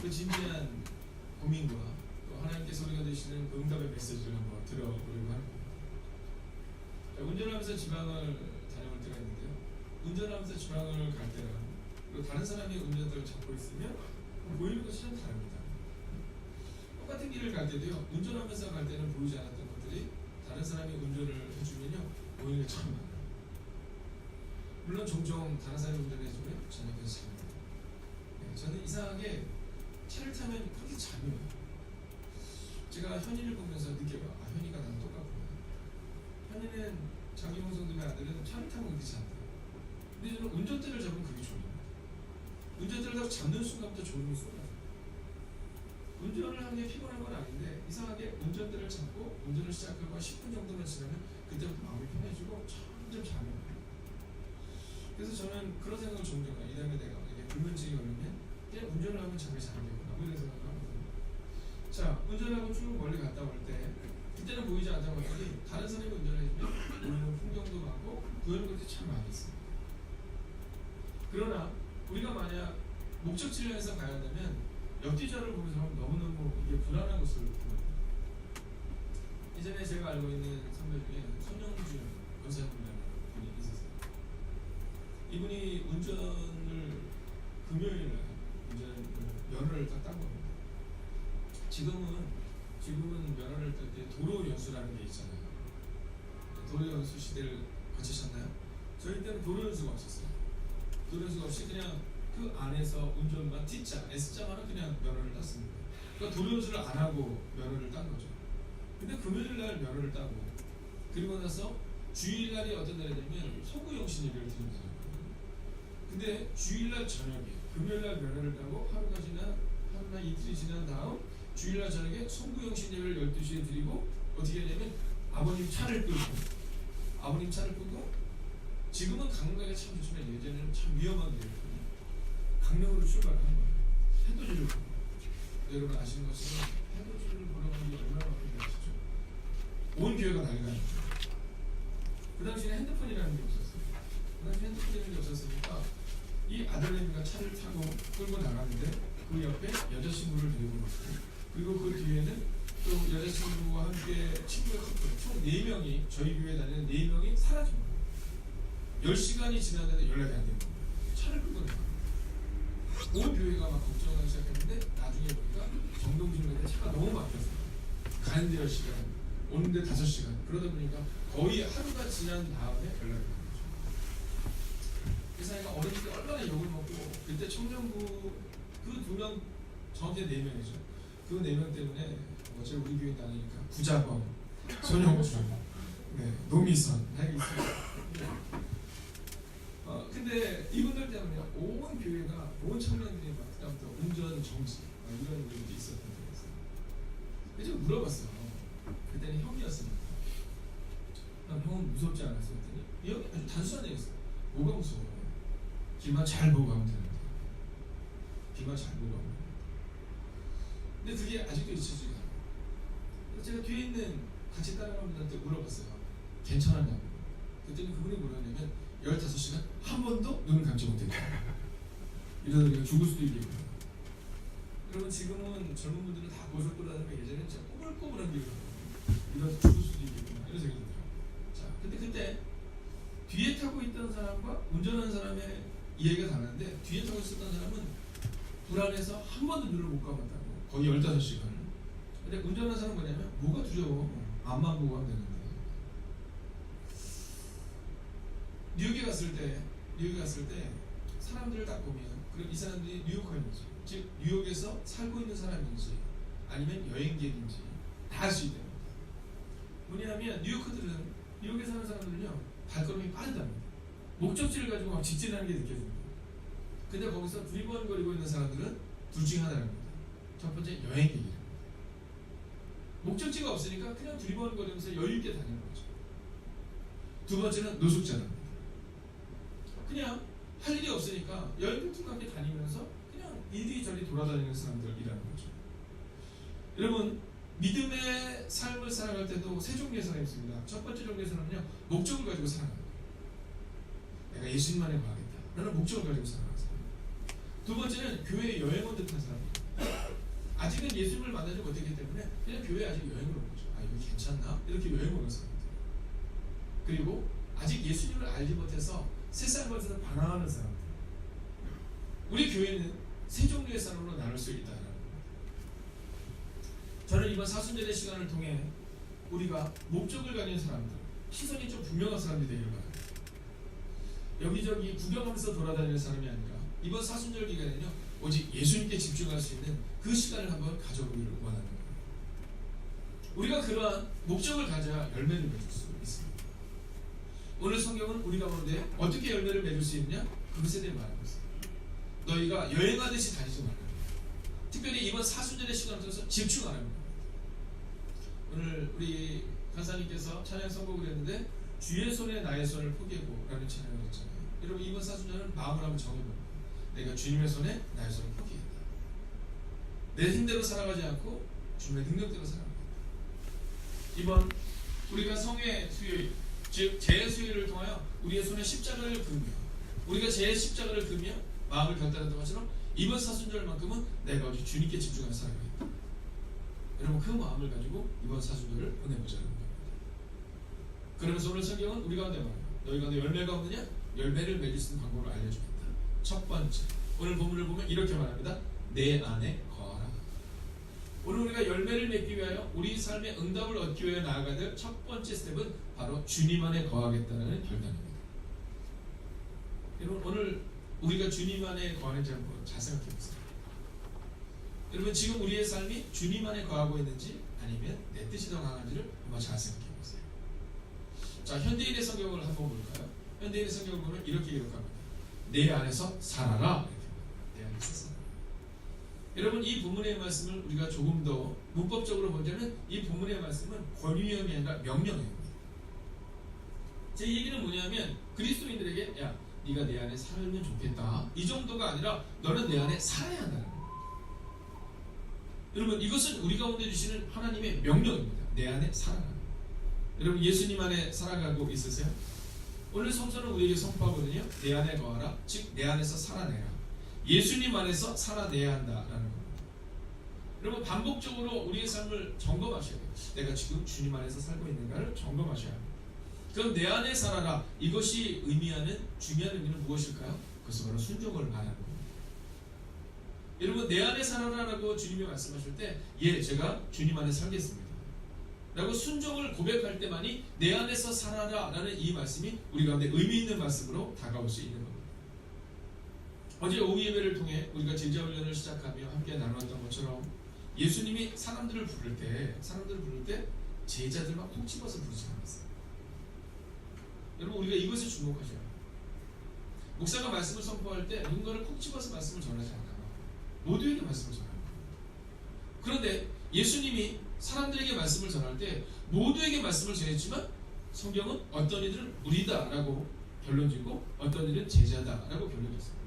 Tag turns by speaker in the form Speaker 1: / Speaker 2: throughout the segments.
Speaker 1: 그 진지한 고민과 또 하나님께서 우리가 되시는 그 응답의 메시지를 한번 들어보려고 합니다. 자, 운전하면서 지방을 다녀올 때가 있는데요. 운전하면서 지방을 갈 때랑 그리고 다른 사람이 운전대를 잡고 있으면 보이는 것이 좀 다릅니다. 똑같은 길을 갈 때도요. 운전하면서 갈 때는 보이지 않았던 것들이 다른 사람이 운전을 해주면요. 보이는 게 참 많아요. 물론 종종 다른 사람이 운전해주면 저는 괜찮습니다. 네, 저는 이상하게 차를 타면 그렇게 잠이 와요. 제가 현이를 보면서 느껴봐. 아, 현이가 나랑 똑같구나. 현이는 자기 방송들의 아들은 차를 타면 그렇게 잔다. 근데 저는 운전대를 잡으면 그게 졸립니다. 운전대를 잡는 순간부터 졸음이 쏟아져요. 운전을 하는 게 피곤한 건 아닌데 이상하게 운전대를 잡고 운전을 시작하고 한 10분 정도만 지나면 그때부터 마음이 편해지고 점점 잠이 와요. 그래서 저는 그런 생각을 종종 해요. 이 다음에 내가 불면증이 오면 그냥 운전을 하면 잠이 잘 되구나. 뭐 이런 생각을 하거든요. 자, 운전하고 쭉 멀리 갔다 올 때 그때는 보이지 않던 것들이 다른 사람이 운전을 해주면 보이는 풍경도 많고 보이는 것들이 참 많이 있습니다. 그러나 우리가 만약 목적지를 향해서 가야 한다면 옆뒤자를 보면서 너무너무 이게 불안한 것을 보입니다. 예전에 제가 알고 있는 선배 중에 손영준 여사님이라는 분이 있었어요. 이분이 운전을 금요일 날 운전 면허를 딱딴 겁니다. 지금은 지금은 면허를 딸 때 도로 연수라는 게 있잖아요. 도로 연수 시대를 거치셨나요? 저희 때는 도로 연수가 없었어요. 도로 연수가 없이 그냥 그 안에서 운전만 T자, S자만은 그냥 면허를 땄습니다. 그러니까 도로 연수를 안 하고 면허를 딴 거죠. 근데 금요일 날 면허를 따고 그리고 나서 주일 날이 어떤 날이냐면 소구영신 예배를 드리는 날이거든요. 근데 주일 날 저녁에 금요일 날 면허를 따고 하루가 지나 하루나 이틀이 지난 다음 주일 날 저녁에 송구영신 예배를 12시에 드리고 어떻게 하냐면 아버님 차를 끌고 아버님 차를 끌고 지금은 강릉가가 참 좋지만 예전에는 참 위험한 길이었거든요. 강릉으로 출발을 한 거예요. 해돋이를 보고 여러분 아시는 것처럼 해돋이를 보러 가는 게 얼마나 바쁜지 아시죠? 온 교회가 난리가 났죠. 그 당시에는 핸드폰이라는 게 없었어요. 그 당시 핸드폰이라는 게 없었으니까 이 아들내미가 차를 타고 끌고 나가는데 그 옆에 여자친구를 데리고 갔고 그리고 그 뒤에는 또 여자친구와 함께 친구의 커플 총 4명이 저희 교회 다니는 4명이 사라진 거예요. 10시간이 지났는데 연락이 안 거예요. 차를 끌고 나가. 온 교회가 막 걱정하기 시작했는데 나중에 보니까 정동진한테 차가 너무 막혔어요. 가는데 10시간, 오는데 5시간. 그러다 보니까 거의 하루가 지난 다음에 연락이 어렸을 때 얼마나 욕을 먹고 그때 청년부 그 두 명 정확히 네 명이죠. 그 네 명 때문에 어제 우리 교회 다니니까 구자범, 손영주, 네, 노미선 하기 있어요. 어 근데 이분들 때문에 온 교회가 온 청년들이 막 그다음부터 운전 정지 막 이런 일들이 있었던 있어요. 그래서 물어봤어요. 그때는 형이었으니까. 나 형은 무섭지 않았어 했더니 이 형이 아주 단순한 얘기였어요. 뭐가 무서워? 길만 잘 보고 가면 되는데. 길만 잘 보고 가면 되는데. 근데 그게 아직도 잊혀지지 않아요. 제가 뒤에 있는 같이 따라가는 분한테 물어봤어요. 괜찮았냐고. 그랬더니 그분이 뭐라냐면 15시간 한 번도 눈을 감지 못했다. 이러다 우리가 죽을 수도 있겠구나. 여러분 지금은 젊은 분들은 다 고속도로라는 게 예전에는 진짜 꼬불꼬불한 길을 이러다 죽을 수도 있겠구나. 이런 생각이 들어요. 자, 근데 그때 뒤에 타고 있던 사람과 운전하는 사람의 이야기가 다른데 뒤에 타고 있었던 사람은 불안해서 한 번도 눈을 못 감았다고. 거의 15시간을 근데 운전하는 사람은 뭐냐면 뭐가 두려워? 앞만 보고 하면 되는데 뉴욕에 갔을 때 뉴욕에 갔을 때 사람들을 딱 보면 그럼 이 사람들이 뉴요커인지 즉 뉴욕에서 살고 있는 사람인지 아니면 여행객인지 다 알 수 있다는 겁니다. 뭐냐면 뉴요커들은 뉴욕에 사는 사람들은요 발걸음이 빠르답니다 목적지를 가지고 막 직진하는 게 느껴집니다. 근데 거기서 두리번거리고 있는 사람들은 둘 중에 하나라는 겁니다. 첫 번째 여행객이랍니다. 목적지가 없으니까 그냥 두리번거리면서 여유있게 다니는 거죠. 두 번째는 노숙자랍니다. 그냥 할 일이 없으니까 여행객들과 함께 다니면서 그냥 이리저리 돌아다니는 사람들이라는 거죠. 여러분 믿음의 삶을 살아갈 때도 세 종류의 사람이 있습니다. 첫 번째 종류의 사람은요 목적을 가지고 살아가는 거예요 내가 예수님만에 가겠다 라는 목적을 가지고 살아가는 사람 두 번째는 교회 여행원 듯한 사람입니다 아직은 예수님을 만나지 못했기 때문에 그냥 교회 아직 여행을 온 거죠. 아 이거 괜찮나? 이렇게 여행 오는 사람들. 그리고 아직 예수님을 알지 못해서 세상 것에서 반항하는 사람들. 우리 교회는 세 종류의 사람으로 나눌 수 있다는 겁니다. 저는 이번 사순절의 시간을 통해 우리가 목적을 가진 사람들, 시선이 좀 분명한 사람들이 되기를 바랍니다. 여기저기 구경하면서 돌아다니는 사람이 아니라 이번 사순절 기간에는요 오직 예수님께 집중할 수 있는 그 시간을 한번 가져보기를 거예요. 우리가 그러한 목적을 가져야 열매를 맺을 수 있습니다. 오늘 성경은 우리 가운데 어떻게 열매를 맺을 수 있느냐 그것에 대해 말하고 있습니다. 너희가 여행하듯이 다니지 말라. 특별히 이번 사순절의 시간을 통해서 집중하라는 겁니다. 오늘 우리 간사님께서 찬양 선곡을 했는데 주의 손에 나의 손을 포기하고 라는 찬양을 했잖아요. 여러분 이번 사순절은 마음을 한번 정해봅니다. 내가 주님의 손에 나의 손을 포기했다. 내 힘대로 살아가지 않고 주님의 능력대로 살아가겠다. 이번 우리가 성의 수요일, 즉 제수요일을 통하여 우리의 손에 십자가를 그며 우리가 제 십자가를 그며 마음을 결단했던 것처럼 이번 사순절만큼은 내가 오직 주님께 집중하여 살아가겠다. 여러분 그 마음을 가지고 이번 사순절을 보내보자는. 그러면서 오늘 성경은 우리 가운데 말합니다. 너희 가운데 열매가 없느냐? 열매를 맺을 수 있는 방법을 알려줍니다. 첫 번째, 오늘 본문을 보면 이렇게 말합니다. 내 안에 거하라. 오늘 우리가 열매를 맺기 위하여 우리 삶의 응답을 얻기 위하여 나아가야 될 첫 번째 스텝은 바로 주님 안에 거하겠다는 결단입니다. 여러분 오늘 우리가 주님 안에 거하는지 한번 잘 생각해 보세요. 여러분 지금 우리의 삶이 주님 안에 거하고 있는지 아니면 내 뜻이 더 강한지를 한번 잘 생각해 보세요. 자 현대인의 성경을 한번 볼까요? 현대인의 성경을 보면 이렇게 기록합니다. 내 안에서 살아라. 내 안에서 살아라. 여러분 이 본문의 말씀을 우리가 조금 더 문법적으로 보자면 이 본문의 말씀은 권유형이 아니라 명령형입니다. 제 얘기는 뭐냐면 그리스도인들에게 야 네가 내 안에 살면 좋겠다 이 정도가 아니라 너는 내 안에 살아야 한다는 거예요. 여러분 이것은 우리 가운데 주시는 하나님의 명령입니다. 내 안에 살아라. 여러분 예수님 안에 살아가고 있으세요? 오늘 성서는 우리에게 선포하거든요. 내 안에 거하라. 즉 내 안에서 살아내라. 예수님 안에서 살아내야 한다라는 겁니다. 여러분 반복적으로 우리의 삶을 점검하셔야 돼요. 내가 지금 주님 안에서 살고 있는가를 점검하셔야 합니다. 그럼 내 안에 살아라. 이것이 의미하는 중요한 의미는 무엇일까요? 그것은 바로 순종을 말하는 겁니다. 여러분 내 안에 살아라라고 주님이 말씀하실 때, 예, 제가 주님 안에 살겠습니다. 라고 순종을 고백할 때만이 내 안에서 살아라 라는 이 말씀이 우리 가운데 의미 있는 말씀으로 다가올 수 있는 겁니다. 어제 오후 예배를 통해 우리가 제자 훈련을 시작하며 함께 나누었던 것처럼 예수님이 사람들을 부를 때, 사람들을 부를 때 제자들만 콕 집어서 부르지 않았어요. 여러분 우리가 이것을 주목하셔야 합니다. 목사가 말씀을 선포할 때 누군가를 콕 집어서 말씀을 전하지 않아요. 모두에게 말씀을 전합니다. 그런데 예수님이 사람들에게 말씀을 전할 때 모두에게 말씀을 전했지만 성경은 어떤 이들은 무리다라고 결론 짓고 어떤 이들은 제자다라고 결론 짓습니다.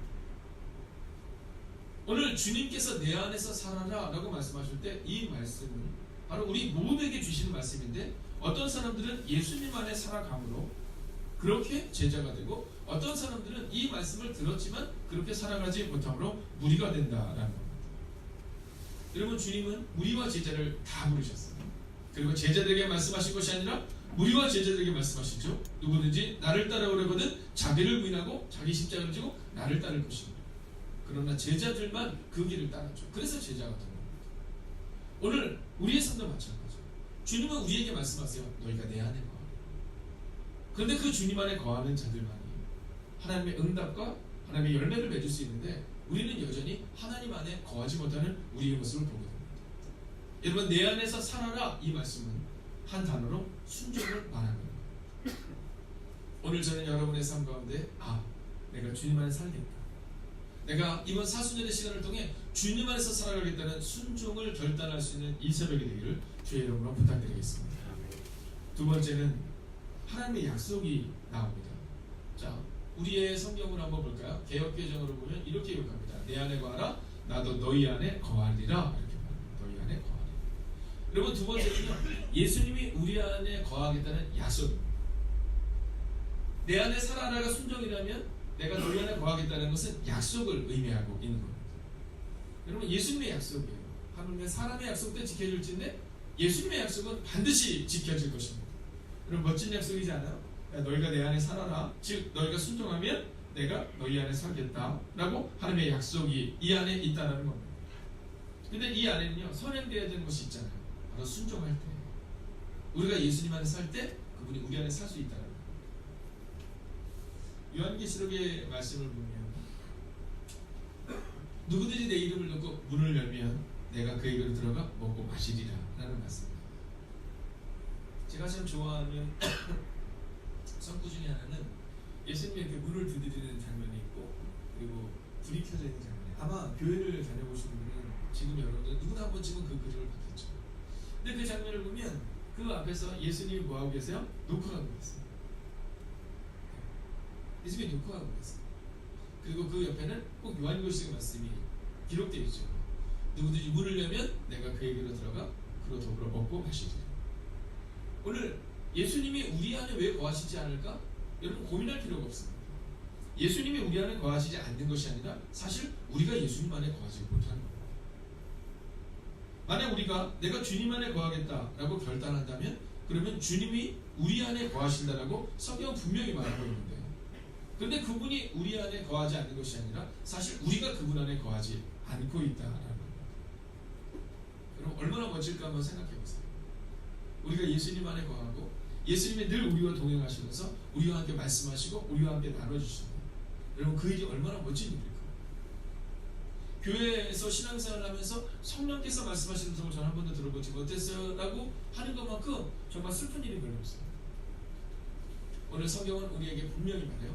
Speaker 1: 오늘 주님께서 내 안에서 살아라라고 말씀하실 때 이 말씀은 바로 우리 모두에게 주시는 말씀인데 어떤 사람들은 예수님 안에 살아감으로 그렇게 제자가 되고 어떤 사람들은 이 말씀을 들었지만 그렇게 살아가지 못함으로 무리가 된다라는. 여러분 주님은 무리와 제자를 다 부르셨어요. 그리고 제자들에게 말씀하신 것이 아니라 무리와 제자들에게 말씀하시죠. 누구든지 나를 따라오려거든 자기를 부인하고 자기 십자가를 지고 나를 따를 것입니다. 그러나 제자들만 그 길을 따랐죠. 그래서 제자가 된 겁니다. 오늘 우리의 삶도 마찬가지예요. 주님은 우리에게 말씀하세요. 너희가 내 안에 거하. 그런데 그 주님 안에 거하는 자들만이 하나님의 응답과 하나님의 열매를 맺을 수 있는데 우리는 여전히 하나님 안에 거하지 못하는 우리의 모습을 보게 됩니다. 여러분 내 안에서 살아라 이 말씀은 한 단어로 순종을 말하는 겁니다. 오늘 저는 여러분의 삶 가운데 아 내가 주님 안에 살겠다. 내가 이번 사순절의 시간을 통해 주님 안에서 살아가겠다는 순종을 결단할 수 있는 이 새벽이 되기를 주의 이름으로 부탁드리겠습니다. 두 번째는 하나님의 약속이 나옵니다. 자, 우리의 성경으로 한번 볼까요? 개혁 개정으로 보면 이렇게 기록합니다. 내 안에 거하라, 나도 너희 안에 거하리라 이렇게. 너희 안에 거하리. 여러분 두 번째는요, 예수님이 우리 안에 거하겠다는 약속입니다. 내 안에 살아라가 순종이라면 내가 너희 안에 거하겠다는 것은 약속을 의미하고 있는 겁니다. 여러분 예수님의 약속이에요. 하나님의 사람의 약속도 지켜질진데 예수님의 약속은 반드시 지켜질 것입니다. 그럼 멋진 약속이지 않아요? 야, 너희가 내 안에 살아라. 즉 너희가 순종하면 내가 너희 안에 살겠다라고 하나님의 약속이 이 안에 있다는 겁니다. 근데 이 안에는요 선행되어야 되는 것이 있잖아요. 바로 순종할 때 우리가 예수님 안에 살 때 그분이 우리 안에 살 수 있다는 거예요. 요한계시록의 말씀을 보면 누구든지 내 이름을 듣고 문을 열면 내가 그에게로 들어가 먹고 마시리라 라는 말씀입니다. 제가 참 좋아하는 성구 중에 하나는 예수님의 그 문을 두드리는 장면이 있고 그리고 불이 켜져 있는 장면이 아마 교회를 다녀보시는 분은 지금 여러분들 누구나 한 번쯤은 그 그림을 봤겠죠. 근데 그 장면을 보면 그 앞에서 예수님이 뭐하고 계세요? 녹화하고 계세요. 예수님이 녹화하고 계세요. 그리고 그 옆에는 꼭 요한계시록 말씀이 기록되어 있죠. 누구든지 열면 내가 그에게로 들어가 그로 더불어 먹고 마시리라. 오늘 예수님이 우리 안에 왜 거하시지 않을까? 여러분 고민할 필요가 없습니다. 예수님이 우리 안에 거하시지 않는 것이 아니라 사실 우리가 예수님 안에 거하지 못하는 겁니다. 만약 우리가 내가 주님 안에 거하겠다라고 결단한다면 그러면 주님이 우리 안에 거하신다라고 성경 분명히 말하고 있는데 그런데 그분이 우리 안에 거하지 않는 것이 아니라 사실 우리가 그분 안에 거하지 않고 있다라는 겁니다. 그럼 얼마나 멋질까 한번 생각해 보세요. 우리가 예수님 안에 거하고 예수님이 늘 우리와 동행하시면서 우리와 함께 말씀하시고 우리와 함께 나눠주시는 여러분 그 일이 얼마나 멋진 일일까? 교회에서 신앙생활을 하면서 성령께서 말씀하시는 성을 전한 번도 들어보지 못했어요 라고 하는 것만큼 정말 슬픈 일이 별로 없어요. 오늘 성경은 우리에게 분명히 말해요.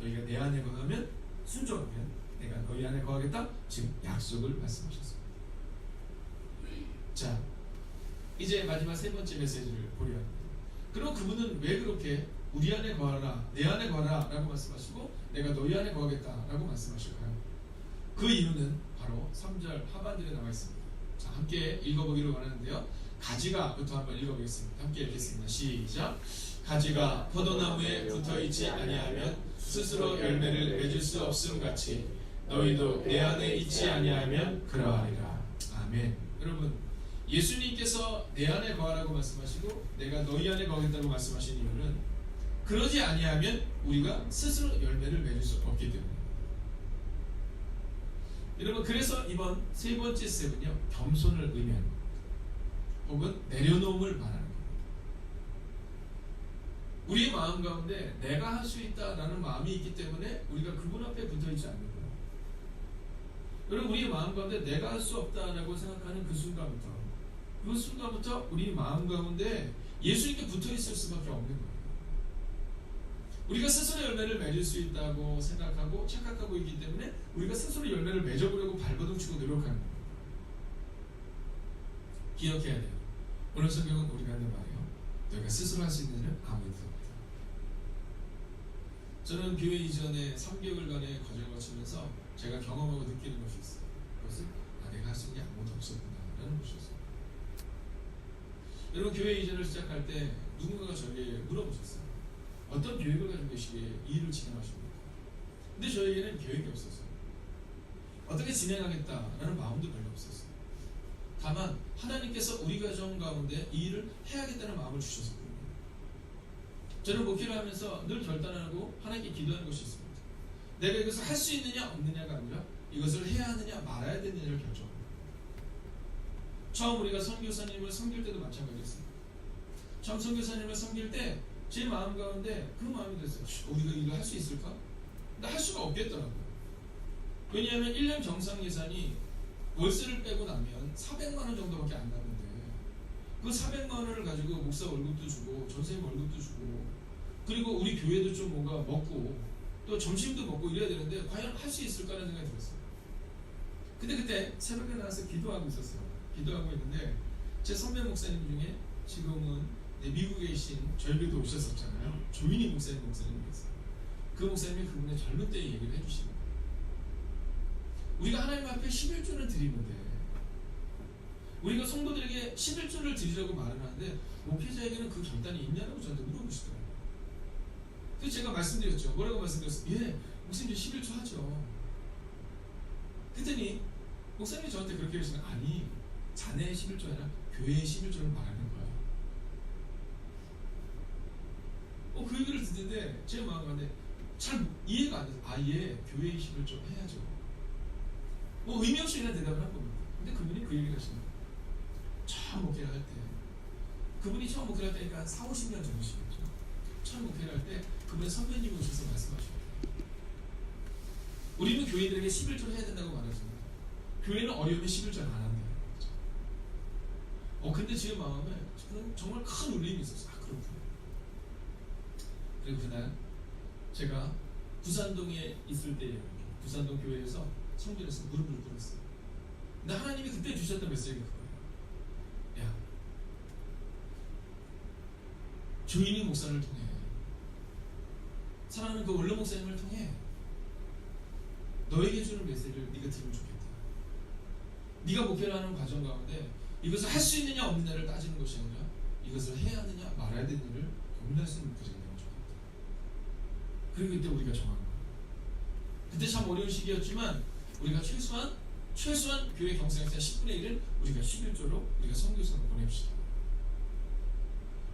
Speaker 1: 너희가 내 안에 거하면 순종하면 내가 너희 안에 거하겠다. 지금 약속을 말씀하셨습니다. 자, 이제 마지막 세 번째 메시지를 보려 합니다. 그럼 그분은 왜 그렇게 우리 안에 거하라, 내 안에 거하라 라고 말씀하시고 내가 너희 안에 거하겠다 라고 말씀하실까요? 그 이유는 바로 3절 하반절에 나와 있습니다. 자, 함께 읽어보기를 원하는데요. 가지가부터 한번 읽어보겠습니다. 함께 읽겠습니다. 시작. 가지가 포도나무에 붙어 있지 아니하면 스스로 열매를 맺을 수 없음 같이 너희도 내 안에 있지 아니하면 그러하리라. 아멘. 여러분 예수님께서 내 안에 거하라고 말씀하시고 내가 너희 안에 거하겠다고 말씀하신 이유는 그러지 아니하면 우리가 스스로 열매를 맺을 수 없기 때문에. 여러분 그래서 이번 세 번째 스텝은요 겸손을 의미합니다. 혹은 내려놓음을 말하는 겁니다. 우리의 마음 가운데 내가 할 수 있다라는 마음이 있기 때문에 우리가 그분 앞에 붙어 있지 않는 거예요. 여러분 우리의 마음 가운데 내가 할 수 없다라고 생각하는 그 순간부터 그 순간부터 우리 마음 가운데 예수님께 붙어 있을 수밖에 없는 거예요. 우리가 스스로 열매를 맺을 수 있다고 생각하고 착각하고 있기 때문에 우리가 스스로 열매를 맺어보려고 발버둥 치고 노력하는 거예요. 기억해야 돼요. 오늘 성경은 우리가 하는 말이에요. 너희가 스스로 할 수 있는 일은 아무것도 없다. 저는 교회 이전에 3개월간의 과정을 거치면서 제가 경험하고 느끼는 것이 있어요. 그것은 아, 내가 할 수 있는 게 아무것도 없었구나 라는 것이었어요. 여러분 교회 이전을 시작할 때 누군가가 저에게 물어보셨어요. 어떤 계획을 가지고 계시기에 이 일을 진행하십니까? 근데 저에게는 계획이 없었어요. 어떻게 진행하겠다라는 마음도 별로 없었어요. 다만 하나님께서 우리 가정 가운데 이 일을 해야겠다는 마음을 주셨었거든요. 저는 목회를 하면서 늘 결단하고 하나님께 기도하는 것이 있습니다. 내가 이것을 할 수 있느냐 없느냐가 아니라 이것을 해야 하느냐 말아야 되느냐를 결정합니다. 처음 우리가 선교사님을 섬길 때도 마찬가지였습니다. 처음 선교사님을 섬길 때 제 마음 가운데 그 마음이 됐어요. 우리가 이거 할 수 있을까? 근데 할 수가 없겠더라고요. 왜냐하면 1년 정상 예산이 월세를 빼고 나면 400만 원 정도밖에 안 나는데 그 400만 원을 가지고 목사 월급도 주고 전세임 월급도 주고 그리고 우리 교회도 좀 뭔가 먹고 또 점심도 먹고 이래야 되는데 과연 할 수 있을까라는 생각이 들었어요. 근데 그때 새벽에 나와서 기도하고 있었어요. 기도하고 있는데 제 선배 목사님 중에 지금은 네, 미국에 계신 교회도 오셨었잖아요. 조민희 목사님 목사님이 계세요. 그 목사님이 그분의 젊은 때 얘기를 해주시는 거예요. 우리가 하나님 앞에 11조를 드리는데 우리가 성도들에게 11조를 드리려고 말을 하는데 목회자에게는 그 결단이 있냐고 저한테 물어보시더라고요. 그래서 제가 말씀드렸죠. 뭐라고 말씀드렸어요? 예, 목사님 11조 하죠. 그랬더니 목사님이 저한테 그렇게 하시는 아니 자네의 11조 아니라 교회의 11조를 말하는 거야. 어, 그 얘기를 듣는데 제 마음 가운데 잘 이해가 안 돼서 아예 교회의 11조 해야죠. 뭐 의미 없이 그냥 대답을 한 겁니다. 근데 그분이 그 얘기를 하시는 거예요. 처음 목회를 할 때. 그분이 처음 목회를 할 때니까 한 4, 50년 전이시겠죠. 처음 목회를 할 때 그분의 선배님이 오셔서 말씀하셔요. 우리는 교인들에게 11조를 해야 된다고 말하지만 교회는 어려우면 11조를 안 거죠. 어, 근데 제 마음에 정말 큰 울림이 있었어요. 아, 그렇구나. 그리고 그날 제가 부산동에 있을 때예요. 부산동 교회에서 성전에서 무릎을 꿇었어요. 근데 하나님이 그때 주셨던 메시지가 그거예요. 야, 조인희 목사를 통해 사랑하는 그 원로 목사님을 통해 너에게 주는 메시지를 네가 들으면 좋겠다. 네가 목회를 하는 과정 가운데 이것을 할 수 있느냐 없느냐를 따지는 것이 아니라 이것을 해야 하느냐 말아야 되는 일을 고민할 수 있는 목회자가 되면 좋겠다. 그리고 그때 우리가 정한 거예요. 그때 참 어려운 시기였지만 우리가 최소한 최소한 교회 경생에서 10분의 1을 우리가 11조로 우리가 선교사로 보냅시다.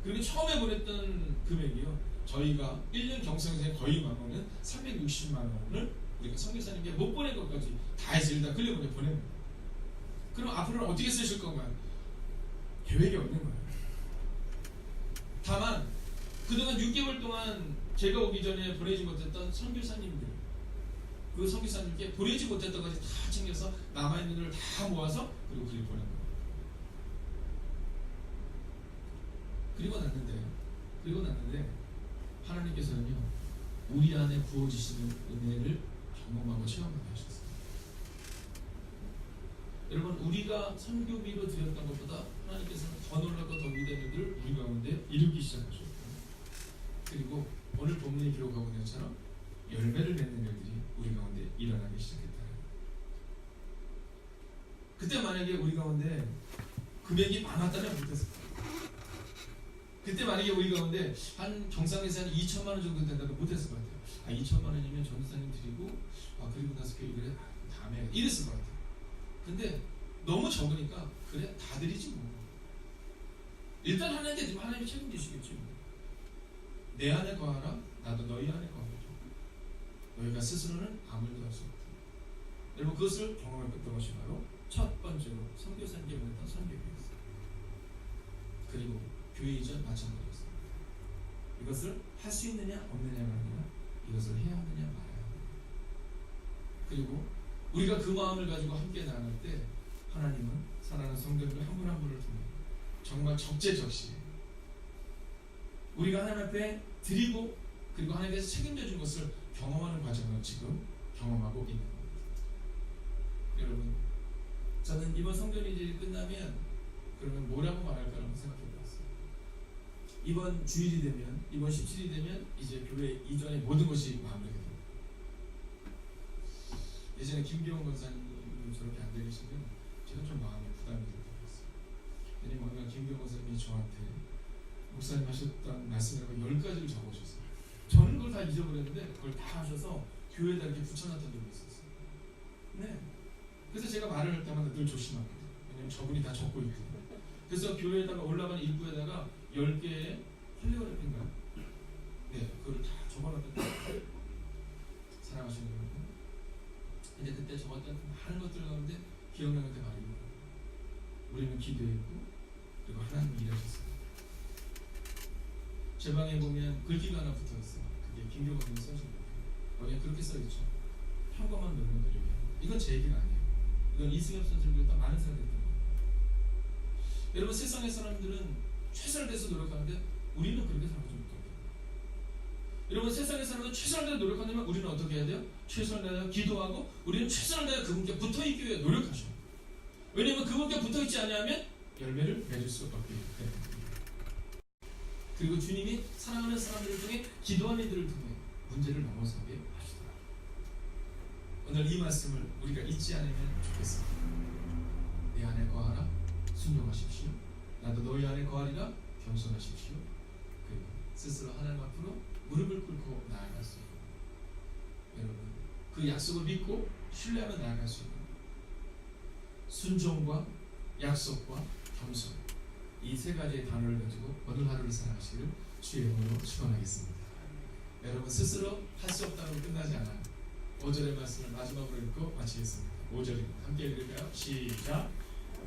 Speaker 1: 그리고 처음에 보냈던 금액이요. 저희가 1년 경생생에 거의 많으면 360만 원을 우리가 선교사님께 못 보낸 것까지 다 해서 일단 끌려보내 거예요. 그럼 앞으로는 어떻게 쓰실 건가? 계획이 없는 거예요. 다만 그동안 6개월 동안 제가 오기 전에 보내지 못했던 선교사님들 그 선교사님께 보내지 못했던 것까지 다 챙겨서 남아있는 걸다 모아서 그리고 그리 보낸 거예요. 그리고 났는데 그리고 났는데 하나님께서는요 우리 안에 부어지시는 은혜를 경험하고 체험하게 하셨어요. 여러분 우리가 선교비로 드렸던 것보다 하나님께서는 더 놀랍고 더 위대한 일들을 우리 가운데 이루기 시작하셨고 그리고 오늘 본문이 기록하고 있는 것처럼 열매를 맺는 일들이 우리 가운데 일어나기 시작했다. 그때 만약에 우리 가운데 금액이 많았다면 못했을 거예요. 그때 만약에 우리 가운데 한 경상에서 한 2천만 원 정도 된다면 못했을 것 같아요. 아 2천만 원이면 전도사님 드리고 아 그리고 나서 교육을 해. 아, 다음에 이랬을 것 같아요. 근데 너무 적으니까 그래 다 드리지 뭐. 일단 하나님께 하나님이 책임지시겠지 뭐. 내 안에 거하라 나도 너희 안에 거하리라. 너희가 스스로는 아무 일도 할수 없다. 여러분 그것을 경험했던 것이 바로 첫 번째로 선교사님께 보냈던 선교비였어요. 그리고 교회 이전 마찬가지였어요. 이것을 할 수 있느냐 없느냐가 아니라 이것을 해야 하느냐 말아야 하느냐. 그리고 우리가 그 마음을 가지고 함께 나갈 때 하나님은 사랑하는 성도들 한분 한 분을 통해 정말 적재적시에 우리가 하나님 앞에 드리고 그리고 하나님께서 책임져 준 것을 경험하는 과정을 지금 경험하고 있는 겁니다. 여러분, 저는 이번 성전일이 끝나면 그러면 뭐라고 말할까라고 생각해 봤어요. 이번 주일이 되면, 이번 17일이 되면 이제 교회 이전의 모든 것이 됩니다. 예전에 김기영 권사님이 저렇게 안 되시면 제가 좀 마음에 부담이 들었어요. 왜냐면 오늘 김기영 권사님이 저한테 목사님 하셨던 말씀이라고 열 가지를 적어주셨어요. 저는 그걸 다 잊어버렸는데 그걸 다 하셔서 교회에다 이렇게 붙여놨던 적이 있었어요. 네. 그래서 제가 말을 할 때마다 늘 조심합니다. 왜냐면 저분이 다 적고 있거든요. 그래서 교회에다가 올라가는 입구에다가 10개의 헬리오랩인가요? 네, 그걸 다 적어놨던 거예요. 사랑하시는 여러분. 근데 그때 적었던 많은 것들 가운데 기억나는 게 말입니다. 우리는 기도했고 그리고 하나님 일하셨어요. 제 방에 보면 글귀가 하나 붙어 있어요. 그게 김경원님 써준 거예요. 거기에 그렇게 써 있죠. 평범한 노력은 노력이야. 이건 제 얘기가 아니에요. 이건 이승엽 비롯한 많은 사람들이. 여러분 세상의 사람들은 최선을 다해서 노력하는데 우리는 그렇게 못합니다. 여러분 세상의 사람들은 최선을 다해 노력한다면 우리는 어떻게 해야 돼요? 최선을 다해 기도하고 우리는 최선을 다해 그분께 붙어 있기 위해 노력하죠. 왜냐하면 그분께 붙어 있지 않으면 열매를 맺을 수가 없기 때문에. 그리고 주님이 사랑하는 사람들을 통해 기도하는 이들을 통해 문제를 넘어서게 하시더라. 오늘 이 말씀을 우리가 잊지 않으면 좋겠습니다. 내 안에 거하라 순종하십시오. 나도 너희 안에 거하리라 겸손하십시오. 그리고 스스로 하나님 앞으로 무릎을 꿇고 나아갈 수 있고 여러분 그 약속을 믿고 신뢰하며 나아갈 수 있는 순종과 약속과 겸손 이 세 가지의 단어를 가지고 오늘 하루를 살아가시기를 주의 이름으로 축원하겠습니다. 여러분 스스로 할 수 없다고 끝나지 않아요. 5절의 말씀을 마지막으로 읽고 마치겠습니다. 5절입니다. 함께 읽을까요? 시작.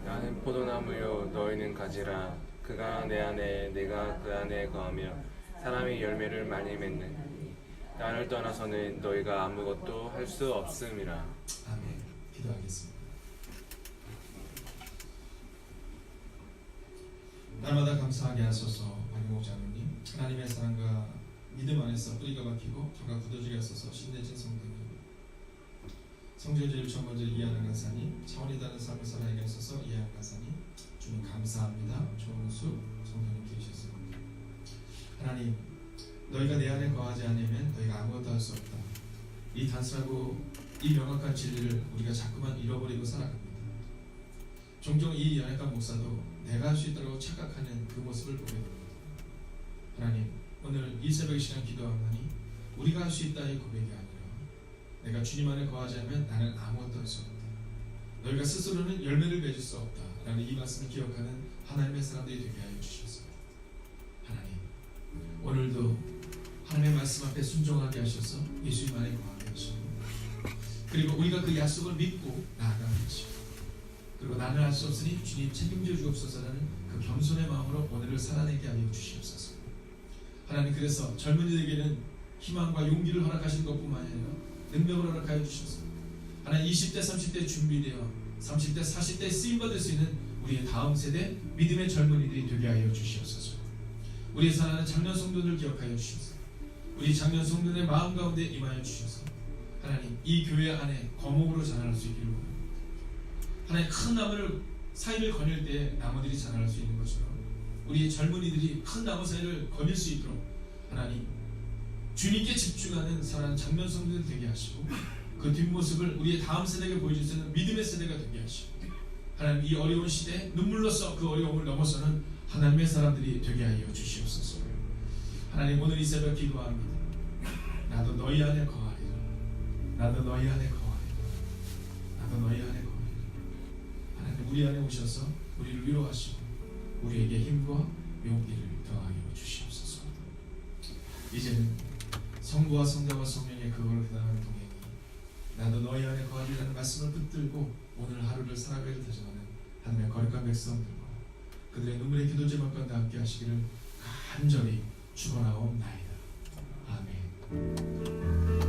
Speaker 2: 나는 포도나무요 너희는 가지라 그가 내 안에 내가 그 안에 거하며 사람이 열매를 많이 맺는 나를 떠나서는 너희가 아무것도 할 수 없음이라.
Speaker 1: 아멘. 기도하겠습니다. 날마다 감사하게 하소서 박용옥장로님. 하나님의 사랑과 믿음 안에서 뿌리가 박히고 혀가 굳어지게 하소서 신내진 성도님. 처음 먼저 이해하는 간사님 차원이 다른 삶을 살아가게 하소서 이해하는 간사님. 주님 감사합니다. 성도님 되셨습니다 하나님 너희가 내 안에 거하지 않으면 너희가 아무것도 할 수 없다 이 단순하고 이 명확한 진리를 우리가 자꾸만 잃어버리고 살아갑니다. 종종 이 연약한 목사도 내가 할 수 있다고 착각하는 그 모습을 보게 됩니다. 하나님, 오늘 이 새벽 시간 기도하노니 우리가 할 수 있다의 고백이 아니라 내가 주님 안에 거하지 않으면 나는 아무것도 할 수 없다. 너희가 스스로는 열매를 맺을 수 없다. 라는 이 말씀을 기억하는 하나님의 사람들이 되게 하여 하나님, 오늘도 하나님의 말씀 앞에 순종하게 하셔서 예수님 안에 거하게 하시고 그리고 우리가 그 약속을 믿고 나아가는 것이고 그리고 나는 할 수 없으니 주님 책임져 주옵소서라는 그 겸손의 마음으로 오늘을 살아내게 하여 주시옵소서. 하나님 그래서 젊은이들에게는 희망과 용기를 허락하신 것뿐만 아니라 능력을 허락하여 주셔서. 하나님 20대 30대 준비되어 30대 40대 쓰임받을 수 있는 우리의 다음 세대 믿음의 젊은이들이 되게 하여 주시옵소서 우리의 사랑하는 작년 성도들 기억하여 주셔서 우리 작년 성도들의 마음 가운데 임하여 주셔서 하나님 이 교회 안에 거목으로 자라날 수 있기를 원합니다. 하나님 큰 나무를 사이를 거닐 때 나무들이 자라날 수 있는 것처럼 우리의 젊은이들이 큰 나무 사이를 거닐 수 있도록 하나님 주님께 집중하는 사랑하는 장면 성도들 되게 하시고 그 뒷모습을 우리의 다음 세대에게 보여줄 수 있는 믿음의 세대가 되게 하시고 하나님 이 어려운 시대에 눈물로써 그 어려움을 넘어서는 하나님의 사람들이 되게 하여 주시옵소서. 하나님 오늘 이 새벽 기도합니다. 나도 너희 안에 거하리라. 나도 너희 안에 거하리라. 나도 너희 안에 거하리라. 하나님 우리 안에 오셔서 우리를 위로하시고 우리에게 힘과 용기를 더하여 주시옵소서. 이제는 성부와 성자와 성령의 그걸 그다음에 동행이 나도 너희 안에 거하리라는 말씀을 붙들고 오늘 하루를 살아가기를 다짐하는 하나님의 거룩한 백성들과 그들의 눈물의 기도 제목과 함께 하시기를 간절히 축원하옵나이다. 아멘